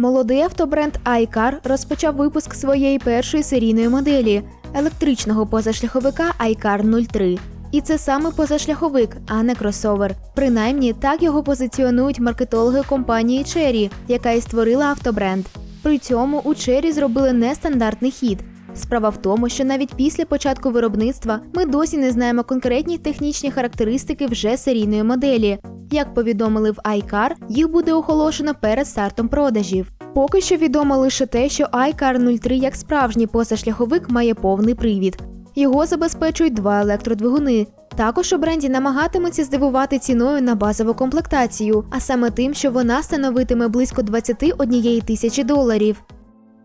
Молодий автобренд iCar розпочав випуск своєї першої серійної моделі електричного позашляховика iCar 03. І це саме позашляховик, а не кросовер. Принаймні так його позиціонують маркетологи компанії Chery, яка і створила автобренд. При цьому у Chery зробили нестандартний хід. Справа в тому, що навіть після початку виробництва ми досі не знаємо конкретні технічні характеристики вже серійної моделі. Як повідомили в iCar, їх буде оголошено перед стартом продажів. Поки що відомо лише те, що iCar 03 як справжній позашляховик має повний привід. Його забезпечують два електродвигуни. Також у бренді намагатимуться здивувати ціною на базову комплектацію, а саме тим, що вона становитиме близько 21 тисячі доларів.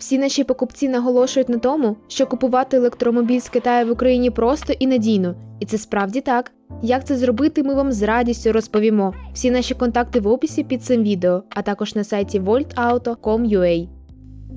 Всі наші покупці наголошують на тому, що купувати електромобіль з Китаю в Україні просто і надійно, і це справді так. Як це зробити, ми вам з радістю розповімо. Всі наші контакти в описі під цим відео, а також на сайті voltauto.com.ua.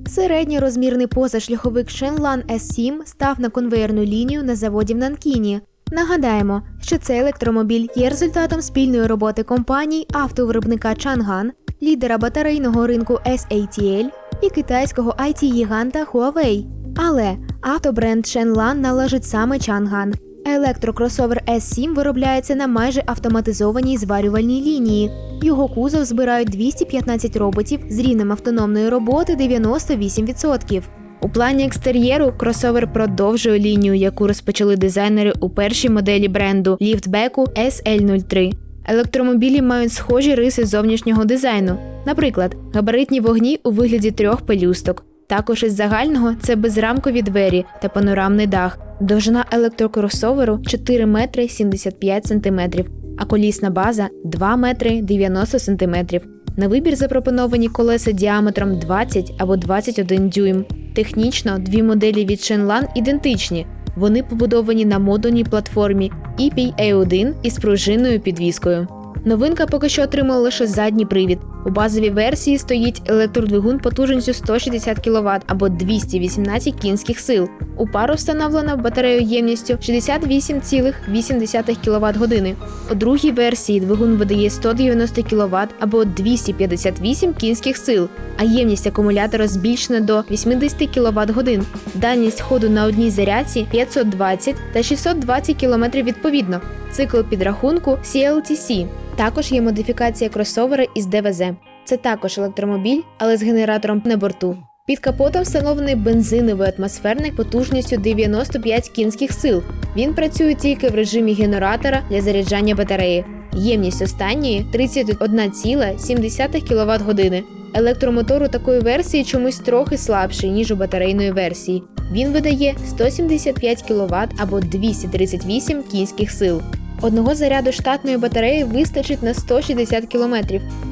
Середньорозмірний позашляховик Shenlan S7 став на конвейерну лінію на заводі в Нанкіні. Нагадаємо, що цей електромобіль є результатом спільної роботи компаній автовиробника Chang'an, лідера батарейного ринку SATL і китайського IT-гіганта Huawei. Але автобренд Shenlan належить саме Chang'an. Електрокросовер S7 виробляється на майже автоматизованій зварювальній лінії. Його кузов збирають 215 роботів з рівнем автономної роботи 98%. У плані екстер'єру кросовер продовжує лінію, яку розпочали дизайнери у першій моделі бренду ліфтбеку SL03. Електромобілі мають схожі риси зовнішнього дизайну, наприклад, габаритні вогні у вигляді трьох пелюсток. Також із загального це безрамкові двері та панорамний дах. Довжина електрокросоверу 4 метри 75 сантиметрів, а колісна база 2 метри 90 сантиметрів. На вибір запропоновані колеса діаметром 20 або 21 дюйм. Технічно дві моделі від Shenlan ідентичні. Вони побудовані на модульній платформі EPA1 із пружинною підвіскою. Новинка поки що отримала лише задній привід. У базовій версії стоїть електродвигун потужністю 160 кВт або 218 кінських сил. У пару встановлена батарею ємністю 68,8 кВт години. У другій версії двигун видає 190 кВт або 258 кінських сил, а ємність акумулятора збільшена до 80 кВт годин. Дальність ходу на одній зарядці 520 та 620 км відповідно. Цикл підрахунку CLTC. Також є модифікація кросовера із ДВЗ. Це також електромобіль, але з генератором на борту. Під капотом встановлений бензиновий атмосферник потужністю 95 кінських сил. Він працює тільки в режимі генератора для заряджання батареї. Ємність останньої 31,7 кВт години. Електромотор у такої версії чомусь трохи слабший, ніж у батарейної версії. Він видає 175 кВт або 238 кінських сил. Одного заряду штатної батареї вистачить на 160 км.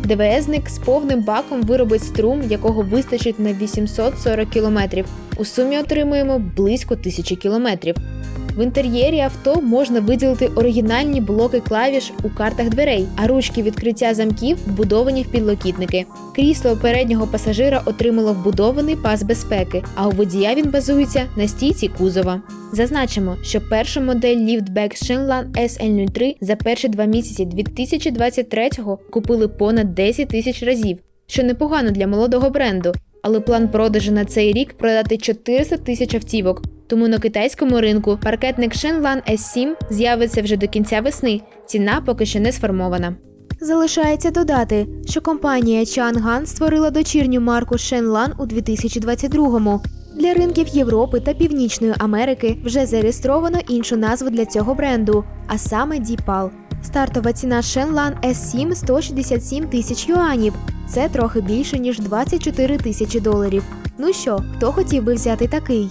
ДВСник з повним баком виробить струм, якого вистачить на 840 км. У сумі отримуємо близько 1000 км. В інтер'єрі авто можна виділити оригінальні блоки клавіш у картах дверей, а ручки відкриття замків вбудовані в підлокітники. Крісло переднього пасажира отримало вбудований пас безпеки, а у водія він базується на стійці кузова. Зазначимо, що першу модель ліфтбек Shenlan SL03 за перші два місяці 2023-го купили понад 10 тисяч разів, що непогано для молодого бренду. Але план продажу на цей рік продати 400 тисяч автівок. Тому на китайському ринку паркетник Shenlan S7 з'явиться вже до кінця весни. Ціна поки що не сформована. Залишається додати, що компанія Chang'an створила дочірню марку Shenlan у 2022-му. Для ринків Європи та Північної Америки вже зареєстровано іншу назву для цього бренду, а саме Діпал. Стартова ціна Shenlan S7 167 тисяч юанів. Це трохи більше ніж 24 тисячі доларів. Ну що, хто хотів би взяти такий?